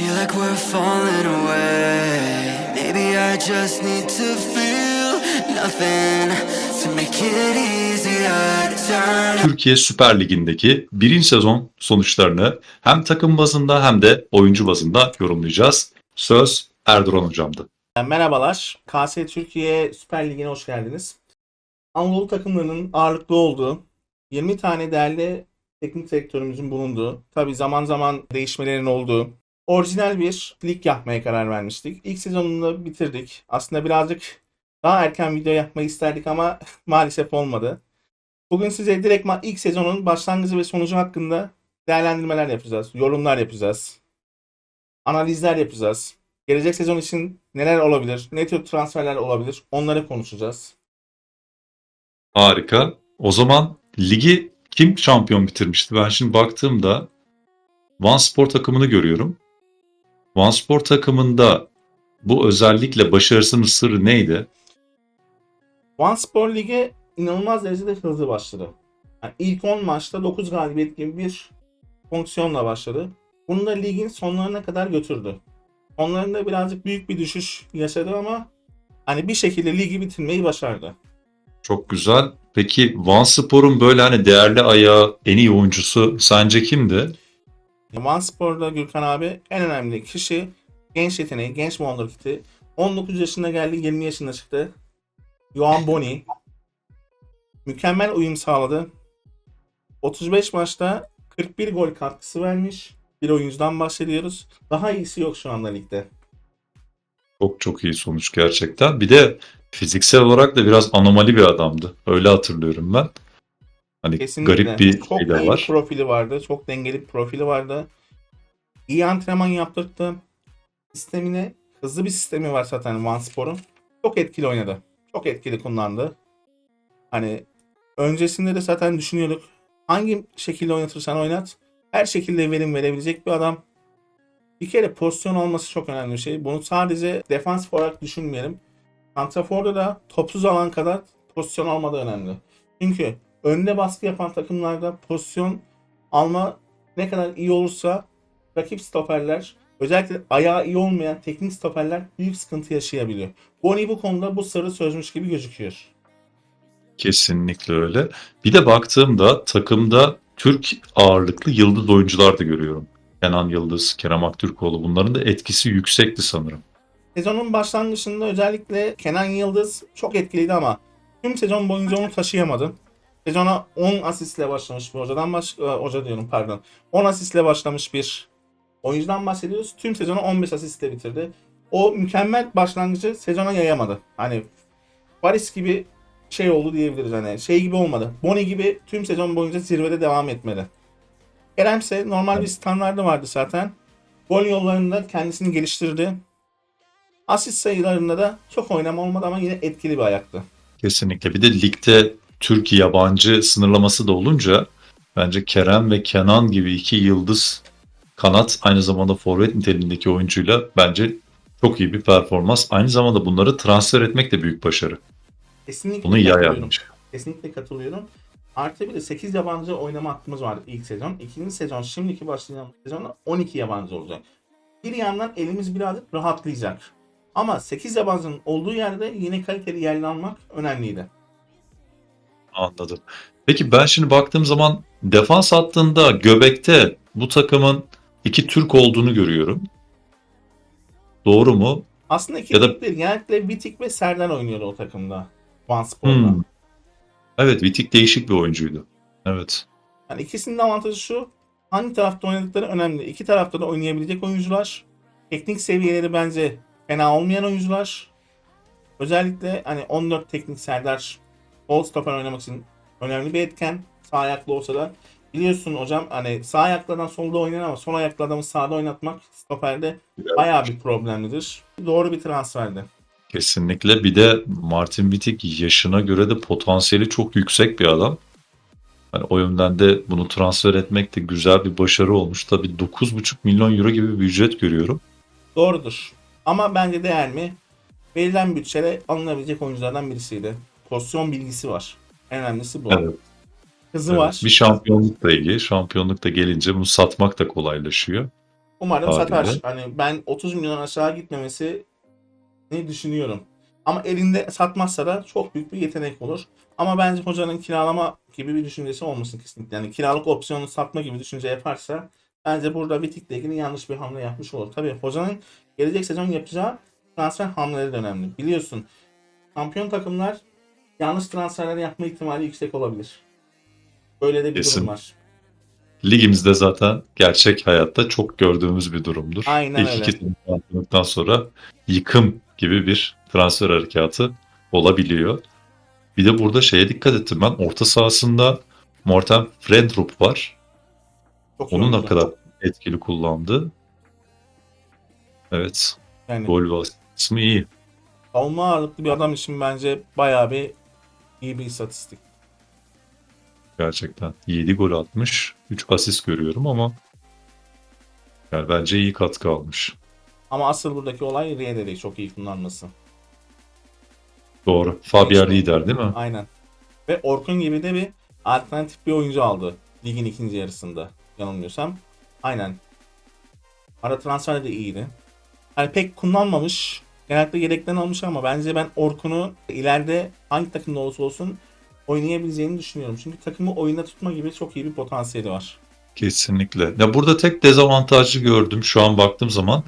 feel like we're falling away. Maybe I just need to feel nothing to make it easier to turn. Türkiye Süper Ligi'ndeki birinci sezon sonuçlarını hem takım bazında hem de oyuncu bazında yorumlayacağız. Söz Erdoğan hocamdı. Merhabalar. KS Türkiye Süper Ligi'ne hoş geldiniz. Anadolu takımlarının ağırlıklı olduğu 20 tane değerli teknik direktörümüzün bulunduğu, tabi zaman zaman değişmelerin olduğu orijinal bir lig yapmaya karar vermiştik. İlk sezonunu bitirdik. Aslında birazcık daha erken video yapmayı isterdik ama maalesef olmadı. Bugün size direkt ilk sezonun başlangıcı ve sonucu hakkında değerlendirmeler yapacağız. Yorumlar yapacağız. Analizler yapacağız. Gelecek sezon için neler olabilir? Ne tür transferler olabilir? Onları konuşacağız. Harika. O zaman ligi kim şampiyon bitirmişti? Ben şimdi baktığımda Van Spor takımını görüyorum. Van Spor takımında bu özellikle başarısının sırrı neydi? Van Spor Ligi inanılmaz derecede hızlı başladı. Yani ilk 10 maçta 9 galibiyet gibi bir fonksiyonla başladı. Bunu da ligin sonlarına kadar götürdü. Onlarında birazcık büyük bir düşüş yaşadı ama hani bir şekilde ligi bitirmeyi başardı. Çok güzel. Peki Van Spor'un böyle hani değerli ayağı, en iyi oyuncusu sence kimdi? Van Spor'da Gürkan abi en önemli kişi genç yeteneği, genç Wonderkid'i. 19 yaşında geldi, 20 yaşında çıktı. Johan Boni. Mükemmel uyum sağladı. 35 maçta 41 gol katkısı vermiş. Bir oyuncudan bahsediyoruz. Daha iyisi yok şu anda ligde. Çok çok iyi sonuç gerçekten. Bir de fiziksel olarak da biraz anomali bir adamdı. Öyle hatırlıyorum ben. Hani Kesinlikle. garip bir çok şey de var. profili vardı. Çok dengeli bir profili vardı. İyi antrenman yaptırdı. Sistemine hızlı bir sistemi var zaten Van Spor'un. Çok etkili oynadı. Çok etkili kullandı. Hani öncesinde de zaten düşünüyorduk. Hangi şekilde oynatırsan oynat. Her şekilde verim verebilecek bir adam. Bir kere pozisyon olması çok önemli bir şey. Bunu sadece defans olarak düşünmeyelim. Santrafor'da da topsuz alan kadar pozisyon almadı önemli. Çünkü önde baskı yapan takımlarda pozisyon alma ne kadar iyi olursa rakip stoperler özellikle ayağı iyi olmayan teknik stoperler büyük sıkıntı yaşayabiliyor. Boni bu konuda bu sırrı çözmüş gibi gözüküyor. Kesinlikle öyle. Bir de baktığımda takımda Türk ağırlıklı yıldız oyuncular da görüyorum. Kenan Yıldız, Kerem Aktürkoğlu bunların da etkisi yüksekti sanırım. Sezonun başlangıcında özellikle Kenan Yıldız çok etkiliydi ama tüm sezon boyunca onu taşıyamadı. Sezona 10 asistle başlamış bir hocadan baş e, hoca diyorum pardon. 10 asistle başlamış bir oyuncudan bahsediyoruz. Tüm sezonu 15 asistle bitirdi. O mükemmel başlangıcı sezona yayamadı. Hani Paris gibi şey oldu diyebiliriz hani şey gibi olmadı. Boni gibi tüm sezon boyunca zirvede devam etmedi. Kerem ise normal bir standardı vardı zaten. Gol yollarında kendisini geliştirdi. Asist sayılarında da çok oynama olmadı ama yine etkili bir ayaktı. Kesinlikle. Bir de ligde Türk yabancı sınırlaması da olunca bence Kerem ve Kenan gibi iki yıldız kanat aynı zamanda forvet niteliğindeki oyuncuyla bence çok iyi bir performans. Aynı zamanda bunları transfer etmek de büyük başarı. Kesinlikle Bunu iyi katılıyorum. ayarlamış. Kesinlikle katılıyorum. Artı bir de 8 yabancı oynama hakkımız vardı ilk sezon. İkinci sezon şimdiki başlayan sezonda 12 yabancı olacak. Bir yandan elimiz birazcık rahatlayacak. Ama 8 yabancının olduğu yerde yine kaliteli yerli almak önemliydi. Anladım. Peki ben şimdi baktığım zaman defans hattında göbekte bu takımın iki Türk olduğunu görüyorum. Doğru mu? Aslında iki Ya da- değil. Genellikle Vitik ve Serdar oynuyordu o takımda. Van Spor'da. Hmm. Evet, Vitik değişik bir oyuncuydu. Evet. Yani ikisinin de avantajı şu. Hangi tarafta oynadıkları önemli. İki tarafta da oynayabilecek oyuncular. Teknik seviyeleri bence fena olmayan oyuncular. Özellikle hani 14 teknik Serdar sol stoper oynamak için önemli bir etken. Sağ ayaklı olsa da biliyorsun hocam hani sağ ayaklardan solda oynayan ama sol ayaklı adamı sağda oynatmak stoperde bayağı bir problemlidir. Doğru bir transferdi. Kesinlikle. Bir de Martin Vitik yaşına göre de potansiyeli çok yüksek bir adam. Hani o yönden de bunu transfer etmek de güzel bir başarı olmuş. Tabii 9,5 milyon euro gibi bir ücret görüyorum. Doğrudur. Ama bence değer mi? Verilen bütçede alınabilecek oyunculardan birisiydi. Pozisyon bilgisi var. En önemlisi bu. Evet. Hızı Evet, var. Bir şampiyonlukla ilgili. Şampiyonluk da gelince bunu satmak da kolaylaşıyor. Umarım Haliyle. satar. Hani ben 30 milyon aşağı gitmemesi ne düşünüyorum. Ama elinde satmazsa da çok büyük bir yetenek olur. Ama bence hocanın kiralama gibi bir düşüncesi olmasın kesinlikle. Yani kiralık opsiyonu satma gibi düşünce yaparsa bence burada Vitik'le ilgili yanlış bir hamle yapmış olur. Tabii hocanın gelecek sezon yapacağı transfer hamleleri de önemli. Biliyorsun şampiyon takımlar yanlış transferler yapma ihtimali yüksek olabilir. Böyle de bir Kesin. durum var. Ligimizde zaten gerçek hayatta çok gördüğümüz bir durumdur. Aynen İlk öyle. iki şampiyonluktan sonra yıkım gibi bir transfer harekatı olabiliyor. Bir de burada şeye dikkat ettim ben. Orta sahasında Morten Frendrup var. Çok Onun ne kadar etkili kullandı. Evet. yani Gol kısmı iyi. savunma ağırlıklı bir adam için bence bayağı bir iyi bir istatistik. Gerçekten. 7 gol atmış. 3 asist görüyorum ama yani bence iyi katkı almış. Ama asıl buradaki olay Rieder'i çok iyi kullanması. Doğru. Fabian İşte. lider değil mi? Aynen. Ve Orkun gibi de bir alternatif bir oyuncu aldı. Ligin ikinci yarısında. Yanılmıyorsam. Aynen. Ara transfer de iyiydi. Yani pek kullanmamış. Genellikle yedekten almış ama bence ben Orkun'u ileride hangi takımda olursa olsun oynayabileceğini düşünüyorum. Çünkü takımı oyunda tutma gibi çok iyi bir potansiyeli var. Kesinlikle. Ya burada tek dezavantajlı gördüm şu an baktığım zaman.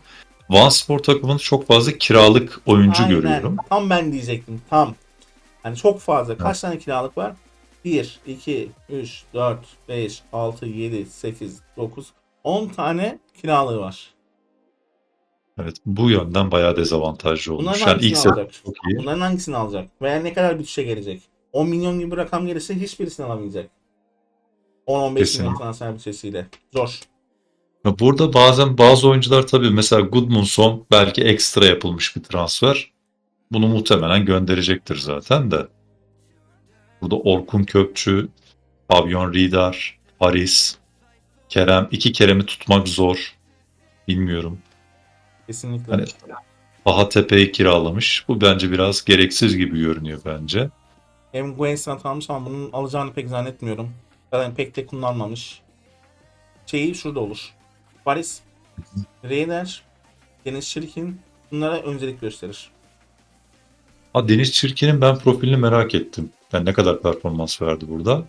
Van Spor takımında çok fazla kiralık oyuncu Aynen. görüyorum. Tam ben diyecektim. Tam. Hani çok fazla. Kaç tane kiralık var? 1, 2, 3, 4, 5, 6, 7, 8, 9, 10 tane kiralığı var. Evet, bu yönden bayağı dezavantajlı olmuş. Bunların Yani ilk hangisini alacak? çok iyi. Bunların hangisini alacak? Veya ne kadar bütçe gelecek? 10 milyon gibi bir rakam gelirse hiçbirisini alamayacak. 10-15 milyon Kesinlikle. transfer bütçesiyle. Zor. Ya Burada bazen bazı oyuncular tabii mesela Gudmundsson belki ekstra yapılmış bir transfer. Bunu muhtemelen gönderecektir zaten de. Burada Orkun Kökçü, Pavyon Ridar, Paris, Kerem. iki Kerem'i tutmak zor. Bilmiyorum. Kesinlikle. Hani Pahatepe'yi kiralamış. Bu bence biraz gereksiz gibi görünüyor bence. Hem Guenstrat almış ama bunun alacağını pek zannetmiyorum. Zaten pek de kullanmamış. Şeyi şurada olur. Paris, Reyner, Deniz Çirkin bunlara öncelik gösterir. Ha Deniz Çirkin'in ben profilini merak ettim. Yani ne kadar performans verdi burada?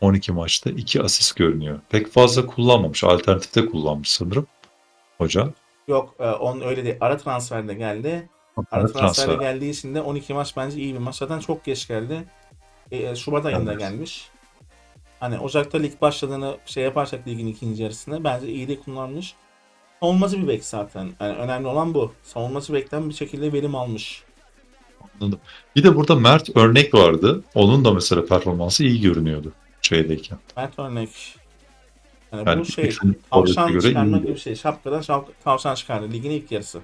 12 maçta 2 asist görünüyor. Pek fazla kullanmamış. Alternatifte kullanmış sanırım. Hoca. Yok e, onun öyle değil. Ara transferde geldi. Ara Ara transferde transfer. geldiği için de 12 maç bence iyi bir maç. Zaten çok geç geldi. E, e, Şubat ayında Evet. gelmiş. Hani Ocak'ta lig başladığını şey yaparsak ligin ikinci yarısında bence iyi de kullanmış. Savunmacı bir bek zaten. Yani önemli olan bu. Savunmacı bekten bir şekilde verim almış. Anladım. Bir de burada Mert örnek vardı. Onun da mesela performansı iyi görünüyordu şeydeyken. Mert örnek. Yani, Yani bu şey tavşan çıkarmak gibi bir şey. Şapkadan şap- tavşan çıkardı. Ligin ilk yarısı.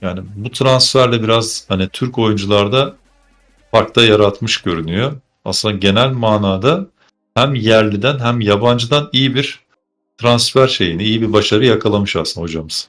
Yani bu transferle biraz hani Türk oyuncularda farkta yaratmış görünüyor. Aslında genel manada hem yerliden hem yabancıdan iyi bir transfer şeyini, iyi bir başarı yakalamış aslında hocamız.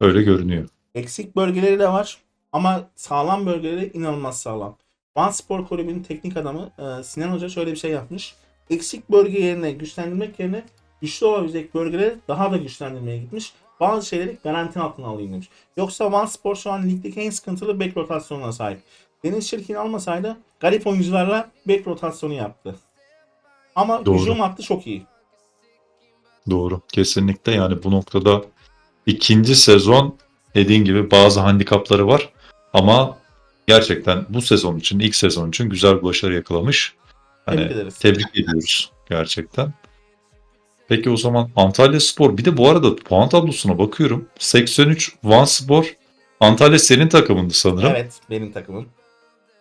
Öyle görünüyor. Eksik bölgeleri de var ama sağlam bölgeleri inanılmaz sağlam. Van Spor Kulübü'nün teknik adamı e, Sinan Hoca şöyle bir şey yapmış. Eksik bölge yerine güçlendirmek yerine güçlü olabilecek bölgeleri daha da güçlendirmeye gitmiş. Bazı şeyleri garanti altına alayım demiş. Yoksa Van Spor şu an ligdeki en sıkıntılı bek rotasyonuna sahip. Deniz Çirkin almasaydı garip oyuncularla bek rotasyonu yaptı. Ama Doğru. hücum hattı çok iyi. Doğru. Kesinlikle yani bu noktada ikinci sezon dediğin gibi bazı handikapları var ama gerçekten bu sezon için, ilk sezon için güzel bir başarı yakalamış. Hani Tebrik ederiz. Tebrik ediyoruz gerçekten. Peki o zaman Antalya Spor. Bir de bu arada puan tablosuna bakıyorum. 83 Van Spor. Antalya senin takımındı sanırım. Evet benim takımım.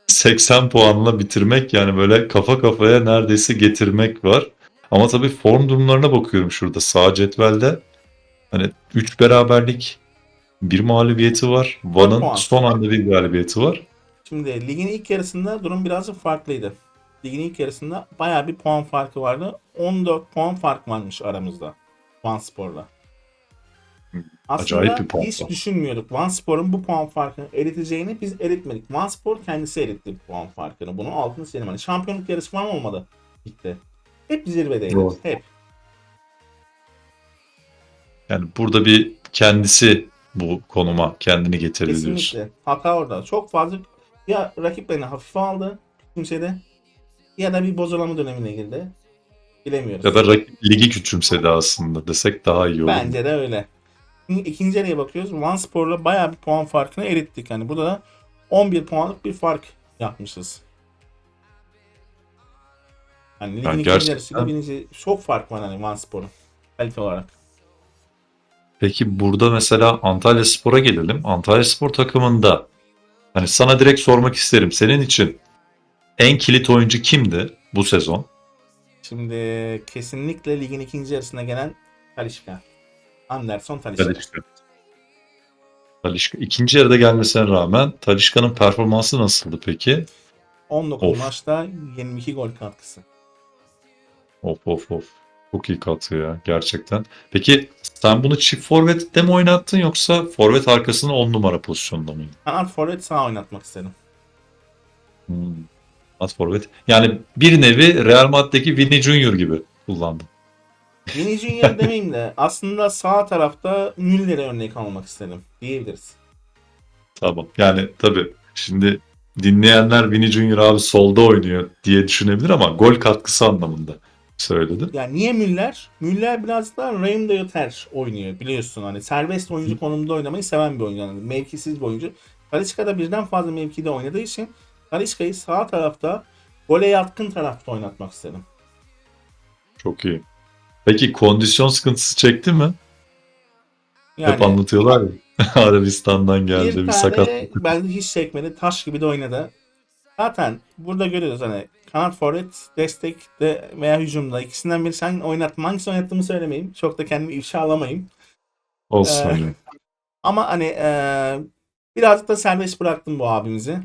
80 puanla bitirmek yani böyle kafa kafaya neredeyse getirmek var. Ama tabii form durumlarına bakıyorum şurada sağ cetvelde. Hani 3 beraberlik, bir mağlubiyeti var. Van'ın son anda bir galibiyeti var. Şimdi ligin ilk yarısında durum birazcık farklıydı. Ligin ilk yarısında bayağı bir puan farkı vardı. 14 puan fark varmış aramızda. Van Spor'la. Aslında Acayip bir puan hiç farkı. düşünmüyorduk. Van Spor'un bu puan farkını eriteceğini biz eritmedik. Van Spor kendisi eritti bu puan farkını. Bunun altını çizelim. Hani şampiyonluk yarışı falan olmadı ligde. Hep zirvedeydi. Doğru. Hep. Yani burada bir kendisi bu konuma kendini getirdi diyorsun. Kesinlikle. Hata orada. Çok fazla ya rakiplerini hafife aldı kimsede ya da bir bozulama dönemine girdi. Bilemiyoruz. Ya da rakip ligi küçümsedi aslında desek daha iyi olur. Bence de öyle. Şimdi ikinci yarıya bakıyoruz. Van Spor'la bayağı bir puan farkını erittik. Yani burada da 11 puanlık bir fark yapmışız. Yani ligin Yani ikinci yarısıyla birinci çok fark var hani Van Spor'un kalite olarak. Peki burada mesela Antalya Spor'a gelelim. Antalya Spor takımında hani sana direkt sormak isterim. Senin için en kilit oyuncu kimdi bu sezon? Şimdi kesinlikle ligin ikinci yarısına gelen Talişka. Anderson Talişka. Talişka. Talişka. İkinci yarıda gelmesine rağmen Talişka'nın performansı nasıldı peki? 19 Of. maçta 22 gol katkısı. Of of of. Çok iyi katı ya gerçekten. Peki sen bunu çift forvette mi oynattın yoksa forvet arkasına 10 numara pozisyonda mı? Kanat forvet sağ oynatmak istedim. Hmm. At forvet. Yani bir nevi Real Madrid'deki Vini Junior gibi kullandım. Vini Junior demeyeyim de aslında sağ tarafta Müller'e örnek almak istedim diyebiliriz. Tamam. Yani tabii şimdi dinleyenler Vini Junior abi solda oynuyor diye düşünebilir ama gol katkısı anlamında söyledi. Yani niye Müller? Müller biraz da Raheem de Yoter oynuyor biliyorsun. Hani serbest oyuncu konumunda oynamayı seven bir oyuncu. Yani mevkisiz bir oyuncu. Talisca da birden fazla mevkide oynadığı için Talisca'yı sağ tarafta gole yatkın tarafta oynatmak istedim. Çok iyi. Peki kondisyon sıkıntısı çekti mi? Yani Hep anlatıyorlar ya. Arabistan'dan geldi bir bir, sakatlık. bence hiç çekmedi. Taş gibi de oynadı. Zaten burada görüyoruz hani kanat forvet destek de veya hücumda ikisinden biri sen oynatma. Hangisi oynattığımı söylemeyeyim. Çok da kendimi ifşa alamayayım. Olsun Ee. Ama hani eee birazcık da serbest bıraktım bu abimizi.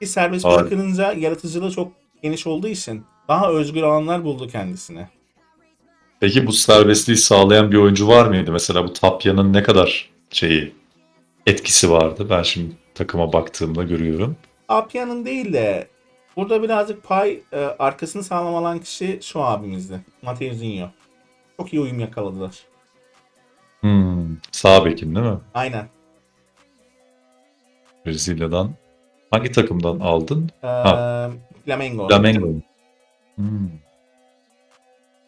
Ki serbest Harika. bırakılınca yaratıcılığı çok geniş olduğu için daha özgür alanlar buldu kendisine. Peki bu serbestliği sağlayan bir oyuncu var mıydı? Mesela bu Tapya'nın ne kadar şeyi etkisi vardı? Ben şimdi takıma baktığımda görüyorum. Apya'nın değil de burada birazcık pay e, arkasını sağlam alan kişi şu abimizdi. Mateuzinho. Çok iyi uyum yakaladılar. Hmm, sağ bekin değil mi? Aynen. Brezilya'dan. Hangi takımdan aldın? Ee, Ha. Flamengo. Flamengo. Hmm.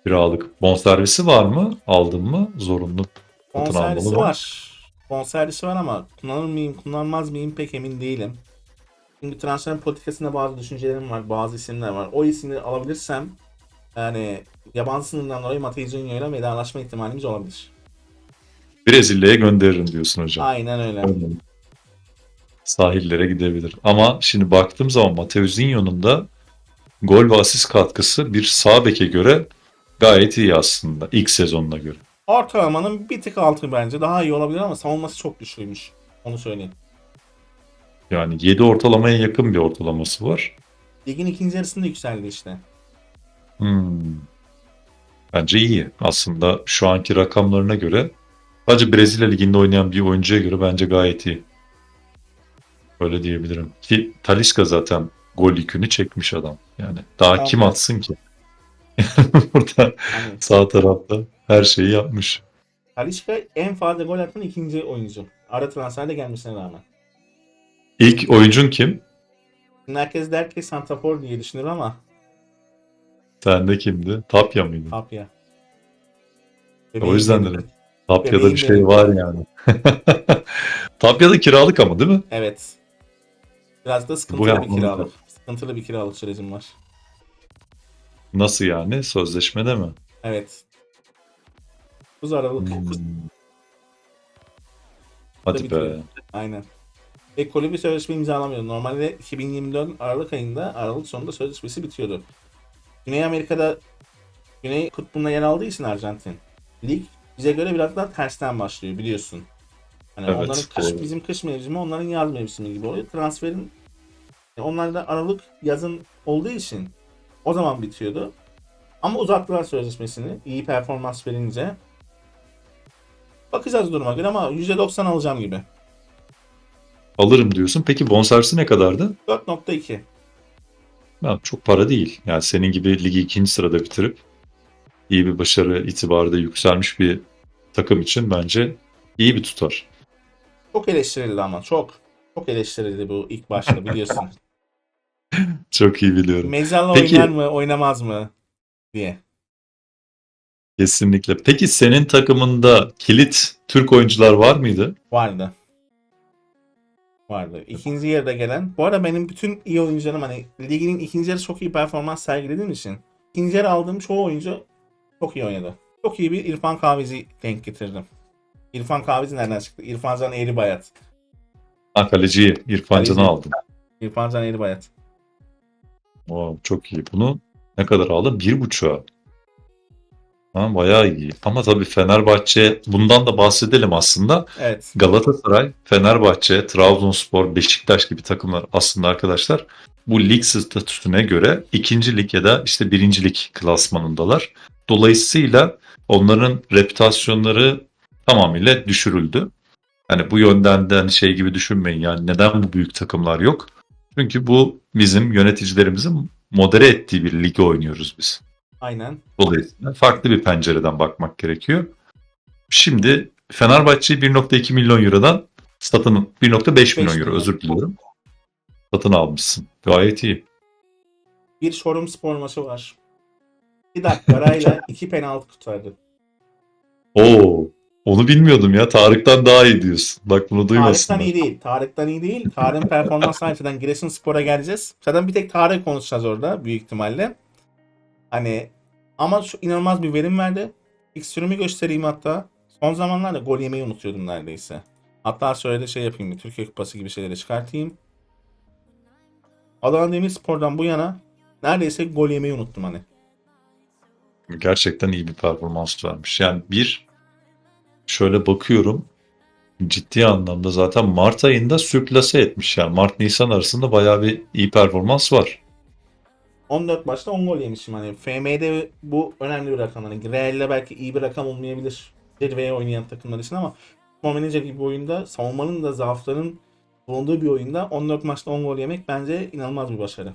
Kiralık. Bonservisi var mı? Aldın mı? Zorunlu. Bonservisi mı? var. Bonservisi var ama kullanır mıyım, kullanmaz mıyım pek emin değilim. Çünkü transfer politikasında bazı düşüncelerim var, bazı isimler var. O isimleri alabilirsem yani yabancı sınırından dolayı Mateuzinho ile vedalaşma ihtimalimiz olabilir. Brezilya'ya gönderirim diyorsun hocam. Aynen öyle. Öyle. Sahillere gidebilir. Ama şimdi baktığım zaman Mateuzinho'nun da gol ve asist katkısı bir sağ beke göre gayet iyi aslında. ilk sezonuna göre. Ortalamanın bir tık altı bence. Daha iyi olabilir ama savunması çok güçlüymüş. Onu söyleyeyim. Yani 7 ortalamaya yakın bir ortalaması var. Ligin ikinci yarısında yükseldi işte. Hmm. Bence iyi. Aslında şu anki rakamlarına göre sadece Brezilya Ligi'nde oynayan bir oyuncuya göre bence gayet iyi. Öyle diyebilirim. Ki Talisca zaten gol yükünü çekmiş adam. Yani daha kim Evet. atsın ki? Burada Hani sağ tarafta her şeyi yapmış. Talisca en fazla gol atan ikinci oyuncu. Ara transferde gelmesine rağmen. İlk oyuncun kim? Şimdi herkes der ki Santrafor diye düşünür ama Sende kimdi? Tapya mıydı? Tapya. O yüzden dedim. Tapya'da Bebeğim bir şey benim. var yani. Tapya'da kiralık ama değil mi? Evet. Biraz da sıkıntılı bir kiralık. Sıkıntılı bir kiralık sürecim var. Nasıl yani? Sözleşmede mi? Evet. 9 Aralık. Hmm. Hadi be. Aynen. Ve kulübü sözleşme imzalamıyor. Normalde 2024 Aralık ayında Aralık sonunda sözleşmesi bitiyordu. Güney Amerika'da Güney Kutbu'nda yer aldığı için Arjantin. Lig bize göre biraz daha tersten başlıyor biliyorsun. Hani Evet, onların kış, doğru. bizim kış mevsimi onların yaz mevsimi gibi oluyor. Transferin onlarda Aralık yazın olduğu için o zaman bitiyordu. Ama uzattılar sözleşmesini iyi performans verince. Bakacağız duruma göre ama %90 alacağım gibi. Alırım diyorsun. Peki bonservisi ne kadardı? 4.2. Ya, çok para değil. Yani senin gibi ligi ikinci sırada bitirip iyi bir başarı itibarda yükselmiş bir takım için bence iyi bir tutar. Çok eleştirildi ama çok. Çok eleştirildi bu ilk başta biliyorsun. Çok iyi biliyorum. Mezarla Peki- oynar mı oynamaz mı diye. Kesinlikle. Peki senin takımında kilit Türk oyuncular var mıydı? Vardı. Vardı. İkinci yarıda gelen. Bu arada benim bütün iyi oyuncularım hani ligin ikinci yarı çok iyi performans sergilediğim için ikinci yarı aldığım çoğu oyuncu çok iyi oynadı. Çok iyi bir İrfan Kahvezi denk getirdim. İrfan Kahvezi nereden çıktı? İrfan Can Eğribayat. Ha kaleciyi İrfan Can'ı aldın. İrfan Can Eğribayat. Wow, çok iyi. Bunu ne kadar aldın? Bir buçuğa. Ha, bayağı iyi. Ama tabii Fenerbahçe bundan da bahsedelim aslında. Evet. Galatasaray, Fenerbahçe, Trabzonspor, Beşiktaş gibi takımlar aslında arkadaşlar bu lig statüsüne göre ikinci lig ya da işte birinci lig klasmanındalar. Dolayısıyla onların reputasyonları tamamıyla düşürüldü. Hani bu yönden de hani şey gibi düşünmeyin yani neden bu büyük takımlar yok? Çünkü bu bizim yöneticilerimizin modere ettiği bir ligi oynuyoruz biz. Aynen. Dolayısıyla farklı bir pencereden bakmak gerekiyor. Şimdi Fenerbahçe'yi 1.2 milyon eurodan satın 1.5 milyon euro özür diliyorum. Satın almışsın. Gayet iyi. Bir Çorum spor maçı var. Bir dakika arayla iki penaltı kurtardı. Oo, onu bilmiyordum ya. Tarık'tan daha iyi diyorsun. Bak bunu duymasınlar. Tarık'tan iyi değil. Tarık'tan iyi değil. Tarık'ın performans açıdan Giresunspor'a geleceğiz. Zaten bir tek Tarık konuşacağız orada büyük ihtimalle. Hani ama şu inanılmaz bir verim verdi. Fikstürümü göstereyim hatta. Son zamanlarda gol yemeyi unutuyordum neredeyse. Hatta şöyle de şey yapayım. bir Türkiye Kupası gibi şeyleri çıkartayım. Adana Demirspor'dan bu yana neredeyse gol yemeyi unuttum hani. Gerçekten iyi bir performans vermiş. Yani bir şöyle bakıyorum ciddi anlamda zaten Mart ayında sürklase etmiş yani. Mart-Nisan arasında bayağı bir iyi performans var. 14 maçta 10 gol yemişim hani. FM'de bu önemli bir rakam. Hani Real'de belki iyi bir rakam olmayabilir. Zirveye oynayan takımlar için ama Spor Manager gibi bir oyunda savunmanın da zaafların bulunduğu bir oyunda 14 maçta 10 gol yemek bence inanılmaz bir başarı.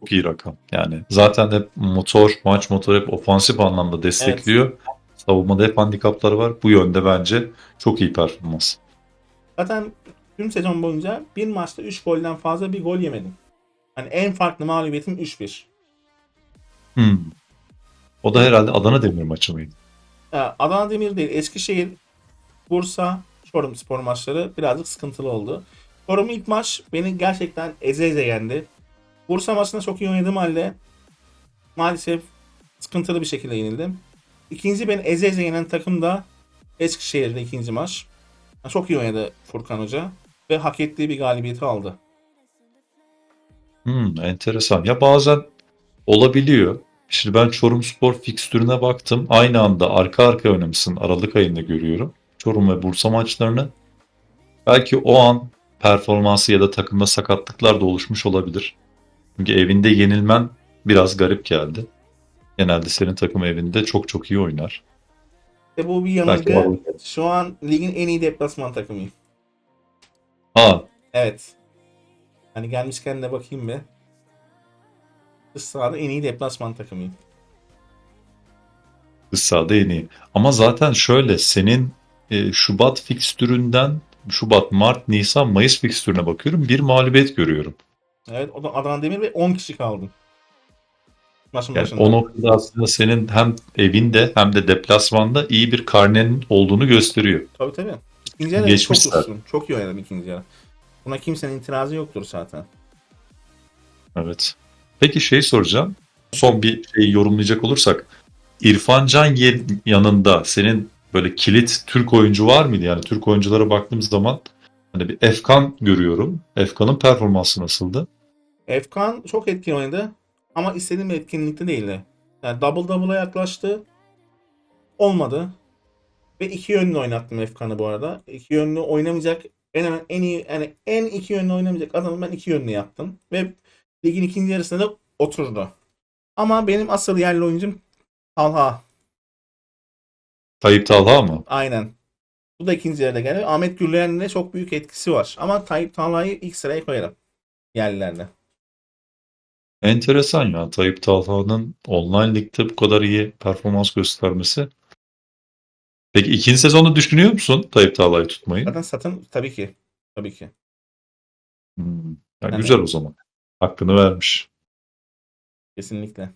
Çok iyi rakam. Yani zaten hep motor, maç motoru hep ofansif anlamda destekliyor. Savunmada hep handikapları var. Bu yönde bence çok iyi performans. Zaten tüm sezon boyunca bir maçta 3 golden fazla bir gol yemedim. Hani en farklı mağlubiyetim 3-1. Hmm. O da herhalde Adana Demir maçı mıydı? Ya, Adana Demir değil, Eskişehir, Bursa, Çorum spor maçları birazcık sıkıntılı oldu. Çorum ilk maç beni gerçekten eze eze yendi. Bursa maçında çok iyi oynadığım halde maalesef sıkıntılı bir şekilde yenildim. İkinci beni eze eze yenen takım da Eskişehir'de ikinci maç. Çok iyi oynadı Furkan Hoca ve hak ettiği bir galibiyeti aldı. Hmm, enteresan. Ya bazen olabiliyor. Şimdi ben Çorumspor fikstürüne baktım. Aynı anda arka arkaya oynamışsın. Aralık ayında görüyorum. Çorum ve Bursa maçlarını. Belki o an performansı ya da takımda sakatlıklar da oluşmuş olabilir. Çünkü evinde yenilmen biraz garip geldi. Genelde senin takım evinde çok çok iyi oynar. Ve bu bir yanılgı. Şu an ligin en iyi deplasman takımıyım. Ha, Evet. Hani gelmişken de bakayım bir. Sahada en iyi deplasman takımıyım. sahada en iyi. Ama zaten şöyle senin e, Şubat fikstüründen Şubat, Mart, Nisan, Mayıs fikstürüne bakıyorum. Bir mağlubiyet görüyorum. Evet o da Adana Demir ve 10 kişi kaldım. Maçın Yani başında. o noktada aslında senin hem evinde hem de deplasmanda iyi bir karnenin olduğunu gösteriyor. Tabii tabii. İkinci yarı çok üstün. Çok iyi oynadım ikinci yarı. Buna kimsenin itirazı yoktur zaten. Evet. Peki şey soracağım. Son bir şeyi yorumlayacak olursak. İrfan Can yanında senin böyle kilit Türk oyuncu var mıydı? Yani Türk oyunculara baktığım zaman hani bir Efkan görüyorum. Efkan'ın performansı nasıldı? Efkan çok etkili oynadı. Ama istediğim bir etkinlikte değildi. Yani double double'a yaklaştı. Olmadı. Ve iki yönlü oynattım Efkan'ı bu arada. İki yönlü oynamayacak en en iyi yani en iki yönlü oynamayacak adamı ben iki yönlü yaptım. Ve ligin ikinci yarısında da oturdu. Ama benim asıl yerli oyuncum Talha. Tayyip Talha mı? Aynen. Bu da ikinci yarıda geldi. Ahmet Gürleyen'in de çok büyük etkisi var. Ama Tayyip Talha'yı ilk sıraya koyarım. Yerlilerde. Enteresan ya. Tayyip Talha'nın online ligde bu kadar iyi performans göstermesi Peki ikinci sezonu düşünüyor musun Tayyip Talha'yı tutmayı? Zaten satın tabii ki. Tabii ki. Hmm. Ya Yani- güzel o zaman. Hakkını vermiş. Kesinlikle.